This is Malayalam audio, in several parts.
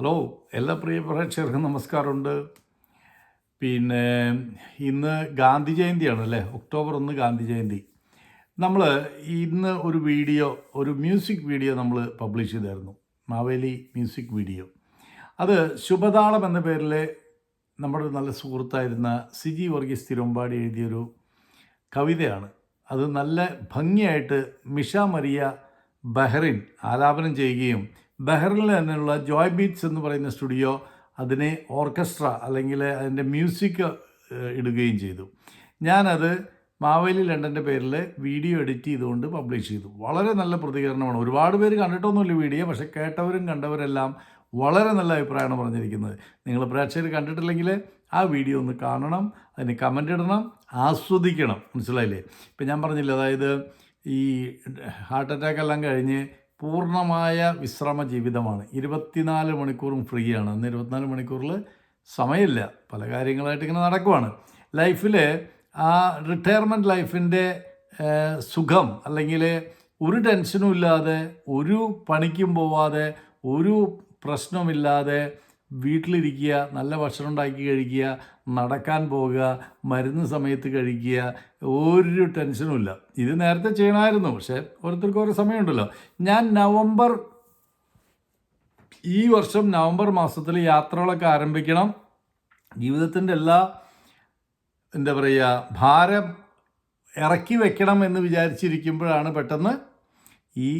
ഹലോ എല്ലാ പ്രിയ പ്രേക്ഷകർക്കും നമസ്കാരമുണ്ട്. പിന്നെ ഇന്ന് ഗാന്ധി ജയന്തിയാണ് അല്ലേ? ഒക്ടോബർ ഒന്ന് ഗാന്ധി ജയന്തി. നമ്മൾ ഇന്ന് ഒരു വീഡിയോ ഒരു മ്യൂസിക് വീഡിയോ നമ്മൾ പബ്ലിഷ് ചെയ്തായിരുന്നു. Maveli music video. അത് ശുഭതാളം എന്ന പേരിൽ നമ്മുടെ ഒരു നല്ല സുഹൃത്തായിരുന്ന സിജി വർഗീസ് തിരുമ്പാടി എഴുതിയൊരു കവിതയാണ്. അത് നല്ല ഭംഗിയായിട്ട് മിഷ മരിയ ബഹ്റിൻ ആലാപനം ചെയ്യുകയും ബഹ്റിനിൽ തന്നെയുള്ള ജോയ് ബീറ്റ്സ് എന്ന് പറയുന്ന സ്റ്റുഡിയോ അതിനെ ഓർക്കസ്ട്ര അല്ലെങ്കിൽ അതിന്റെ മ്യൂസിക് ഇടുകയും ചെയ്തു. ഞാനത് മാവേലി ലണ്ടന്റെ പേരിൽ വീഡിയോ എഡിറ്റ് ചെയ്തുകൊണ്ട് പബ്ലിഷ് ചെയ്തു. വളരെ നല്ല പ്രതികരണമാണ്. ഒരുപാട് പേര് കണ്ടിട്ടൊന്നുമില്ല വീഡിയോ പക്ഷേ കേട്ടവരും കണ്ടവരെല്ലാം വളരെ നല്ല അഭിപ്രായമാണ് പറഞ്ഞിരിക്കുന്നത്. നിങ്ങൾ പ്രേക്ഷകർ കണ്ടിട്ടില്ലെങ്കിൽ ആ വീഡിയോ ഒന്ന് കാണണം അതിന് കമന്റ് ഇടണം ആസ്വദിക്കണം. മനസ്സിലായില്ലേ? ഇപ്പം ഞാൻ പറഞ്ഞില്ല അതായത് ഈ ഹാർട്ട് അറ്റാക്ക് എല്ലാം കഴിഞ്ഞ് പൂർണമായ വിശ്രമ ജീവിതമാണ്. ഇരുപത്തിനാല് മണിക്കൂറും ഫ്രീ ആണ്. അന്ന് ഇരുപത്തിനാല് മണിക്കൂറിൽ സമയമില്ല. പല കാര്യങ്ങളായിട്ട് ഇങ്ങനെ നടക്കുവാണ്. ലൈഫിൽ ആ റിട്ടയർമെന്റ് ലൈഫിന്റെ സുഖം അല്ലെങ്കിൽ ഒരു ടെൻഷനും ഇല്ലാതെ ഒരു പണിക്കും പോവാതെ ഒരു പ്രശ്നമില്ലാതെ വീട്ടിലിരിക്കുക നല്ല ഭക്ഷണം ഉണ്ടാക്കി കഴിക്കുക നടക്കാൻ പോകുക മരുന്ന് സമയത്ത് കഴിക്കുക ഒരു ടെൻഷനും ഇല്ല. ഇത് നേരത്തെ ചെയ്യണമായിരുന്നു പക്ഷേ ഓരോരുത്തർക്കും ഓരോ സമയമുണ്ടല്ലോ. ഞാൻ നവംബർ ഈ വർഷം നവംബർ മാസത്തിൽ യാത്രകളൊക്കെ ആരംഭിക്കണം. ജീവിതത്തിന്റെ എല്ലാ എന്താ പറയുക ഭാരം ഇറക്കി വെക്കണം എന്ന് വിചാരിച്ചിരിക്കുമ്പോഴാണ് പെട്ടെന്ന് ഈ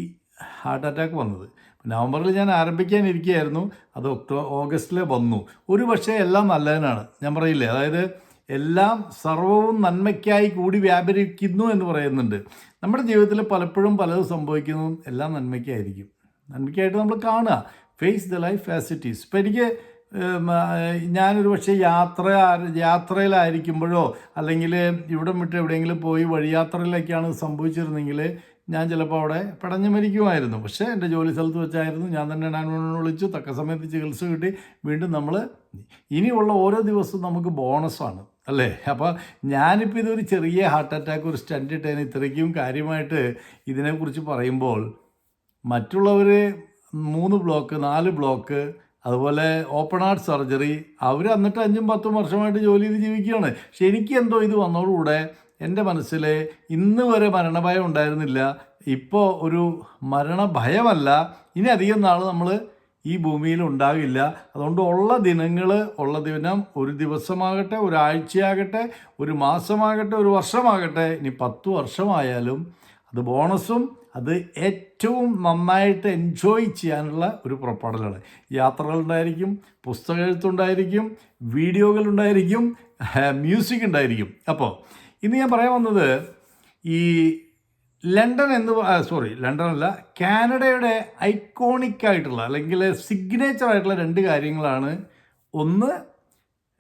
ഹാർട്ട് അറ്റാക്ക് വന്നത്. നവംബറിൽ ഞാൻ ആരംഭിക്കാനിരിക്കുകയായിരുന്നു അത് ഒക്ടോ ഓഗസ്റ്റിൽ വന്നു. ഒരു പക്ഷേ എല്ലാം നല്ലതിനാണ്. ഞാൻ പറയില്ലേ? അതായത് എല്ലാം സർവവും നന്മയ്ക്കായി കൂടി വ്യാപരിക്കുന്നു എന്ന് പറയുന്നുണ്ട്. നമ്മുടെ ജീവിതത്തിൽ പലപ്പോഴും പലതും സംഭവിക്കുന്നതും എല്ലാം നന്മയ്ക്കായിരിക്കും. നന്മയ്ക്കായിട്ട് നമ്മൾ കാണുക. ഫേസ് ദ ലൈഫ് ഈസ് ഇപ്പം എനിക്ക് ഞാനൊരു പക്ഷേ യാത്ര യാത്രയിലായിരിക്കുമ്പോഴോ അല്ലെങ്കിൽ ഇവിടം വിട്ട് എവിടെയെങ്കിലും പോയി വഴിയാത്രയിലൊക്കെയാണ് സംഭവിച്ചിരുന്നെങ്കിൽ ഞാൻ ചിലപ്പോൾ അവിടെ പടഞ്ഞു മരിക്കുമായിരുന്നു. പക്ഷേ എന്റെ ജോലി സ്ഥലത്ത് വെച്ചായിരുന്നു. ഞാൻ തന്നെ നയൻ വിളിച്ചു. തക്ക സമയത്ത് ചികിത്സ കിട്ടി. വീണ്ടും നമ്മൾ ഇനിയുള്ള ഓരോ ദിവസവും നമുക്ക് ബോണസാണ്. അല്ലേ? അപ്പോൾ ഞാനിപ്പോൾ ഇതൊരു ചെറിയ ഹാർട്ട് അറ്റാക്ക് ഒരു സ്റ്റണ്ട് ഇട്ടതിന് ഇത്രയ്ക്കും കാര്യമായിട്ട് ഇതിനെക്കുറിച്ച് പറയുമ്പോൾ മറ്റുള്ളവർ മൂന്ന് ബ്ലോക്ക് നാല് ബ്ലോക്ക് അതുപോലെ ഓപ്പൺ ഹാർട്ട് സർജറി അവർ എന്നിട്ട് അഞ്ചും പത്തും വർഷമായിട്ട് ജോലി ചെയ്ത് ജീവിക്കുകയാണ്. പക്ഷെ എനിക്ക് എന്തോ ഇത് വന്നതോടുകൂടെ എന്റെ മനസ്സിൽ ഇന്ന് വരെ മരണഭയം ഉണ്ടായിരുന്നില്ല. ഇപ്പോൾ ഒരു മരണഭയമല്ല. ഇനി അധികം നാൾ നമ്മൾ ഈ ഭൂമിയിൽ ഉണ്ടാകില്ല. അതുകൊണ്ട് ഉള്ള ദിനങ്ങൾ ഉള്ള ദിനം ഒരു ദിവസമാകട്ടെ ഒരാഴ്ചയാകട്ടെ ഒരു മാസമാകട്ടെ ഒരു വർഷമാകട്ടെ ഇനി പത്ത് വർഷമായാലും അത് ബോണസും അത് ഏറ്റവും നന്നായിട്ട് എൻജോയ് ചെയ്യാനുള്ള ഒരു പുറപ്പാടലാണ് യാത്രകളുണ്ടായിരിക്കും പുസ്തക എഴുത്തുണ്ടായിരിക്കും വീഡിയോകളുണ്ടായിരിക്കും മ്യൂസിക് ഉണ്ടായിരിക്കും. അപ്പോൾ ഇന്ന് ഞാൻ പറയാൻ വന്നത് ഈ ലണ്ടൻ എന്ന് സോറി ലണ്ടൻ അല്ല കാനഡയുടെ ഐക്കോണിക് ആയിട്ടുള്ള അല്ലെങ്കിൽ സിഗ്നേച്ചർ ആയിട്ടുള്ള രണ്ട് കാര്യങ്ങളാണ്. ഒന്ന്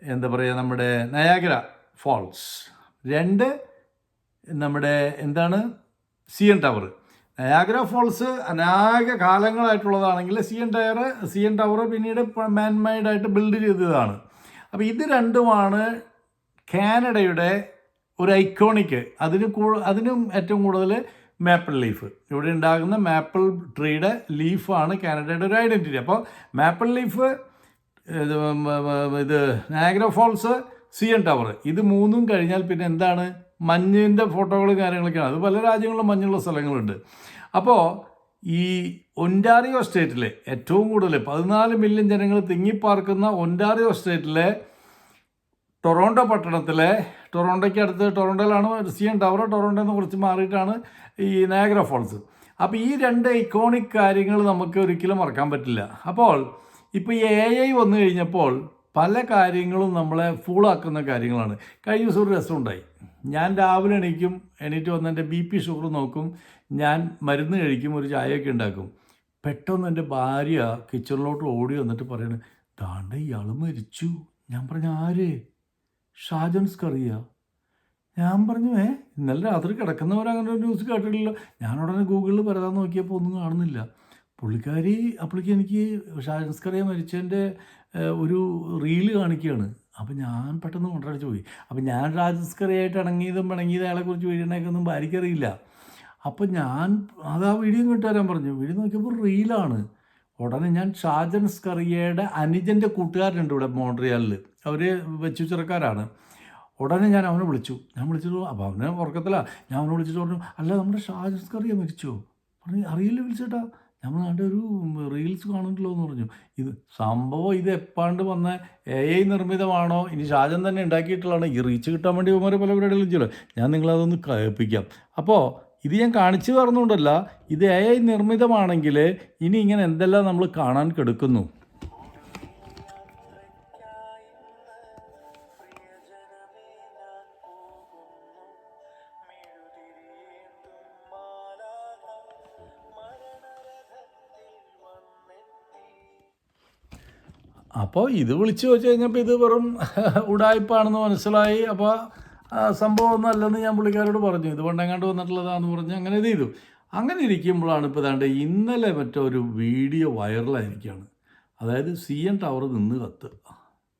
എന്താ പറയുക നമ്മുടെ നയാഗ്ര ഫോൾസ് രണ്ട് നമ്മുടെ എന്താണ് C N tower. Niagara falls അനാഗ കാലങ്ങളായിട്ടുള്ളതാണെങ്കിൽ C N tower C N tower പിന്നീട് മാൻമെയ്ഡായിട്ട് ബിൽഡ് ചെയ്തതാണ്. അപ്പോൾ ഇത് രണ്ടുമാണ് കാനഡയുടെ ഒരു ഐക്കോണിക് അതിന് കൂ അതിനും ഏറ്റവും കൂടുതൽ മാപ്പിൾ ലീഫ്. ഇവിടെ ഉണ്ടാകുന്ന മാപ്പിൾ ട്രീയുടെ ലീഫാണ് കാനഡയുടെ ഒരു ഐഡന്റിറ്റി അപ്പോൾ മാപ്പിൾ ലീഫ് ഇത് Niagara falls C N tower. ഇത് മൂന്നും കഴിഞ്ഞാൽ പിന്നെ എന്താണ്? മഞ്ഞിന്റെ ഫോട്ടോകളും കാര്യങ്ങളൊക്കെയാണ്. അത് പല രാജ്യങ്ങളിലും മഞ്ഞുള്ള സ്ഥലങ്ങളുണ്ട്. അപ്പോൾ ഈ ഒന്റാറിയോ സ്റ്റേറ്റിലെ ഏറ്റവും കൂടുതൽ പതിനാല് മില്യൺ ജനങ്ങൾ തിങ്ങിപ്പാർക്കുന്ന ഒന്റാറിയോ സ്റ്റേറ്റിലെ ടൊറോണ്ടോ പട്ടണത്തിലെ ടൊറോണ്ടോയ്ക്ക് അടുത്ത് ടൊറോണ്ടോയിലാണ് സി എൻ ടവർ. ടൊറോണ്ടോയിൽ നിന്ന് കുറച്ച് മാറിയിട്ടാണ് ഈ നയഗ്ര ഫോൾസ്. അപ്പോൾ ഈ രണ്ട് ഐക്കോണിക് കാര്യങ്ങൾ നമുക്ക് ഒരിക്കലും മറക്കാൻ പറ്റില്ല. അപ്പോൾ ഇപ്പോൾ ഈ എ ഐ വന്നു കഴിഞ്ഞപ്പോൾ പല കാര്യങ്ങളും നമ്മളെ ഫൂളാക്കുന്ന കാര്യങ്ങളാണ്. കഴിഞ്ഞ ദിവസം ഒരു രസമുണ്ടായി. ഞാൻ രാവിലെ എണീക്കും എണീറ്റ് വന്ന് എന്റെ ബി പി ഷുഗർ നോക്കും ഞാൻ മരുന്ന് കഴിക്കും ഒരു ചായയൊക്കെ ഉണ്ടാക്കും. പെട്ടെന്ന് എന്റെ ഭാര്യ കിച്ചണിലോട്ട് ഓടി വന്നിട്ട് പറയുന്നത് താണ്ട ഇയാൾ മരിച്ചു. ഞാൻ പറഞ്ഞു ആര്? ഷാജൻസ്കറിയ ഞാൻ പറഞ്ഞു ഏ ഇന്നലെ രാത്രി കിടക്കുന്നവരങ്ങനെ ഒരു ന്യൂസ് കേട്ടിട്ടില്ല ഞാൻ ഉടനെ ഗൂഗിളിൽ പരതാൻ നോക്കിയപ്പോൾ ഒന്നും കാണുന്നില്ല. പുള്ളിക്കാരി അപ്പോഴേക്ക് എനിക്ക് ഷാജൻസ് കറിയ മരിച്ചതിന്റെ ഒരു റീൽ കാണിക്കുകയാണ് അപ്പം ഞാൻ പെട്ടെന്ന് കൊണ്ടടിച്ച് പോയി. അപ്പം ഞാൻ രാജസ്കറിയായിട്ട് ഇണങ്ങിയതും പിണങ്ങിയതും അയാളെക്കുറിച്ച് വീടിനേക്കൊന്നും ഭാര്യയ്ക്കറിയില്ല അപ്പം ഞാൻ അത് ആ വീഡിയോ കിട്ടുവരാൻ പറഞ്ഞു. വീഡിയോ നോക്കിയപ്പോൾ റീലാണ്. ഉടനെ ഞാൻ ഷാജൻ സ്കറിയയുടെ അനുജന്റെ കൂട്ടുകാരുണ്ട് ഇവിടെ മോൺട്രിയാലിൽ അവർ വെച്ചു ചെറുക്കാരാണ്. ഉടനെ ഞാൻ അവനെ വിളിച്ചു. ഞാൻ വിളിച്ചിട്ട് അപ്പോൾ അവനെ ഉറക്കത്തില്ല ഞാൻ അവനെ വിളിച്ചിട്ട് പറഞ്ഞു അല്ല നമ്മുടെ ഷാജൻ സ്കറിയ മരിച്ചോ? പറഞ്ഞു അറിയില്ല വിളിച്ചേട്ടാ. നമ്മൾ കണ്ട ഒരു റീൽസ് കാണുന്നുണ്ടല്ലോ എന്ന് പറഞ്ഞു. ഇത് സംഭവം ഇത് എപ്പാണ്ട് വന്ന എ ഐ നിർമ്മിതമാണോ? ഇനി ഷാജൻ തന്നെ ഉണ്ടാക്കിയിട്ടുള്ളതാണ്. ഈ റീച്ച് കിട്ടാൻ വേണ്ടി ഇവന്മാർ പല പരിപാടികളും ചെയ്യുമല്ലോ ഞാൻ നിങ്ങളതൊന്ന് കേൾപ്പിക്കാം. അപ്പോൾ ഇത് ഞാൻ കാണിച്ചു പറഞ്ഞുകൊണ്ടല്ല ഇത് എ ഐ നിർമ്മിതമാണെങ്കിൽ ഇനി ഇങ്ങനെ എന്തെല്ലാം നമ്മൾ കാണാൻ കെടുക്കുന്നു. അപ്പോൾ ഇത് വിളിച്ചു വെച്ച് കഴിഞ്ഞപ്പോൾ ഇത് വെറും ഉടായ്പാണെന്ന് മനസ്സിലായി. അപ്പോൾ സംഭവം ഒന്നല്ലെന്ന് ഞാൻ പുള്ളിക്കാരോട് പറഞ്ഞു. ഇത് പണ്ടെങ്ങാണ്ട് വന്നിട്ടുള്ളതാന്ന് പറഞ്ഞ് അങ്ങനെ ചെയ്തു. അങ്ങനെ ഇരിക്കുമ്പോഴാണ് ഇപ്പോൾ ദാണ്ട് ഇന്നലെ മറ്റോ ഒരു വീഡിയോ വൈറലായിരിക്കുകയാണ് അതായത് സി എൻ ടവർ നിന്ന് കത്തുക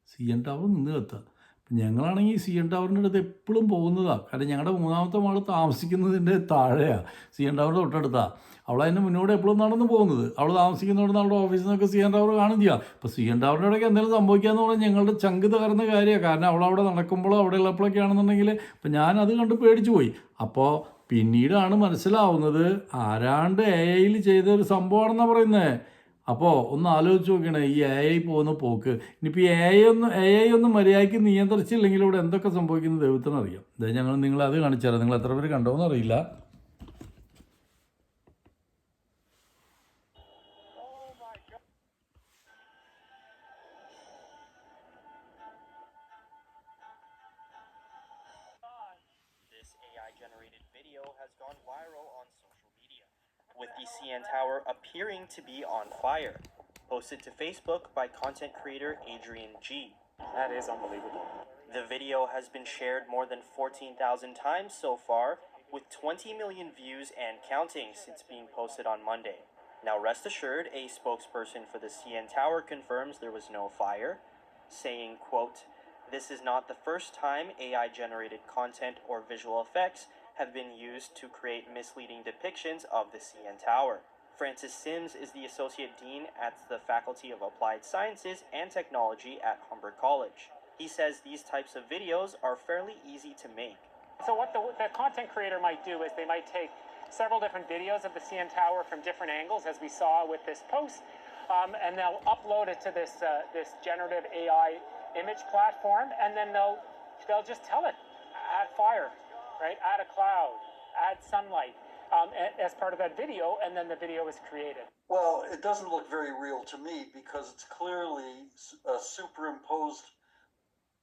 സി എൻ ടവർ നിന്ന് കത്തുക ഞങ്ങളാണെങ്കിൽ സി എൻ ടവറിന്റെ അടുത്ത് എപ്പോഴും പോകുന്നതാണ് കാരണം ഞങ്ങളുടെ മൂന്നാമത്തെ മാൾ താമസിക്കുന്നതിന്റെ താഴെയാണ് സി എൻ ടവറിന്റെ തൊട്ടടുത്താണ് അവൾ അതിന്റെ മുന്നോട്ട് എപ്പോഴും നടന്നു പോകുന്നത്. അവൾ താമസിക്കുന്നതുകൊണ്ട് അവളുടെ ഓഫീസിൽ നിന്നൊക്കെ സി എൻ ടവർ കാണും ചെയ്യാം. അപ്പോൾ സി എൻ ടവറിന്റെ ഇടയ്ക്ക് എന്തെങ്കിലും സംഭവിക്കാന്ന് പറഞ്ഞാൽ ഞങ്ങളുടെ ചങ്ക് തകർന്ന കാര്യമാണ് കാരണം അവൾ അവിടെ നടക്കുമ്പോഴോ അവിടെ ഉള്ളപ്പോഴൊക്കെ ആണെന്നുണ്ടെങ്കിൽ ഞാൻ അത് കണ്ട് പേടിച്ചു പോയി. അപ്പോൾ പിന്നീടാണ് മനസ്സിലാവുന്നത് ആരാണ്ട് എ ഐയിൽ ചെയ്ത ഒരു സംഭവമാണെന്നാണ് പറയുന്നത് അപ്പോൾ ഒന്ന് ആലോചിച്ച് നോക്കണേ ഈ എ ഐ പോകുന്ന പോക്ക്. ഇനിയിപ്പോൾ എ ഐ ഒന്ന് എ ഐ ഒന്നും മര്യാദയ്ക്ക് നിയന്ത്രിച്ചില്ലെങ്കിൽ ഇവിടെ എന്തൊക്കെ സംഭവിക്കുന്നത് ദൈവത്തിന് അറിയാം. അതായത് ഞങ്ങൾ നിങ്ങൾ അത് കാണിച്ചാലോ നിങ്ങൾ എത്ര പേര് കണ്ടോന്ന് അറിയില്ല. This AI generated video has gone viral. With the CN Tower appearing to be on fire. Posted to Facebook by content creator Adrian G. That is unbelievable. The video has been shared more than 14,000 times so far, with 20 million views and counting since being posted on Monday. Now, rest assured, a spokesperson for the CN Tower confirms there was no fire, saying, quote, This is not the first time AI generated content or visual effects have been used to create misleading depictions of the CN Tower. Francis Sims is the Associate Dean at the Faculty of Applied Sciences and Technology at Humber College. He says these types of videos are fairly easy to make. So what the, the content creator might do is they might take several different videos of the CN Tower from different angles, as we saw with this post, um, and they'll upload it to this uh, this generative AI image platform, and then they'll they'll just tell it add fire, right? Add a cloud, add sunlight. Um, as part of that video, and then the video is created. Well, it doesn't look very real to me because it's clearly a superimposed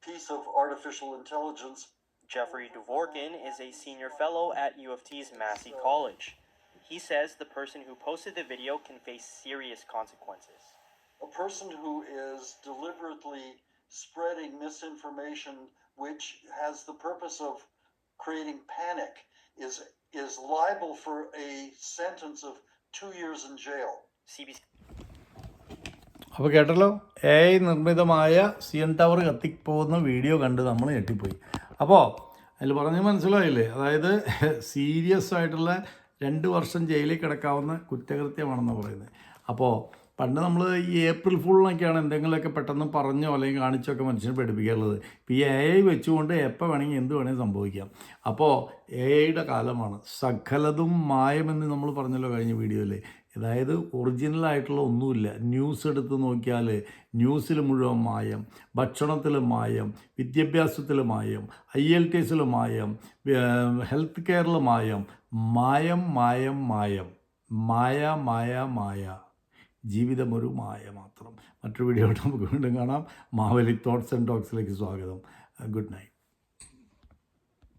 piece of artificial intelligence. Jeffrey Dvorkin is a senior fellow at U of T's Massey College. He says the person who posted the video can face serious consequences. A person who is deliberately spreading misinformation which has the purpose of creating panic is is liable for a sentence of two years in jail. CBC അപ്പോൾ കേട്ടല്ലോ? എ ഐ നിർമ്മിതമായ സി എൻ ടവർ കത്തിപ്പോകുന്ന വീഡിയോ കണ്ട് നമ്മൾ ഞെട്ടിപ്പോയി. അപ്പോൾ അതിൽ പറഞ്ഞ് മനസ്സിലായില്ലേ? അതായത് സീരിയസ് ആയിട്ടുള്ള രണ്ട് വർഷം ജയിലിൽ കിടക്കാവുന്ന കുറ്റകൃത്യമാണെന്ന് പറയുന്നത്. അപ്പോൾ പണ്ട് നമ്മൾ ഈ ഏപ്രിൽ ഫുള്ളിനൊക്കെയാണ് എന്തെങ്കിലുമൊക്കെ പെട്ടെന്ന് പറഞ്ഞോ അല്ലെങ്കിൽ കാണിച്ചോ ഒക്കെ മനുഷ്യനെ പഠിപ്പിക്കാറുള്ളത് ഇപ്പോൾ ഈ എ ഐ വെച്ചുകൊണ്ട് എപ്പോൾ വേണമെങ്കിൽ എന്ത് വേണമെങ്കിൽ സംഭവിക്കാം. അപ്പോൾ എ ഐയുടെ കാലമാണ് സകലതും മായമെന്ന് നമ്മൾ പറഞ്ഞല്ലോ കഴിഞ്ഞ വീഡിയോയിൽ അതായത് ഒറിജിനൽ ആയിട്ടുള്ള ഒന്നുമില്ല. ന്യൂസ് എടുത്ത് നോക്കിയാൽ ന്യൂസിൽ മുഴുവൻ മായം ഭക്ഷണത്തിൽ മായം വിദ്യാഭ്യാസത്തിൽ മായം ഐ എൽ ടി എസിൽ മായം ഹെൽത്ത് കെയറിൽ മായം മായം മായം മായം. മായ മായ മായ. ജീവിതം ഒരു മായ മാത്രം. മറ്റൊരു വീഡിയോ നമുക്ക് വീണ്ടും കാണാം. മാവലി തോട്ട്സ് ആൻഡ് ടോക്സിലേക്ക് സ്വാഗതം. Good night.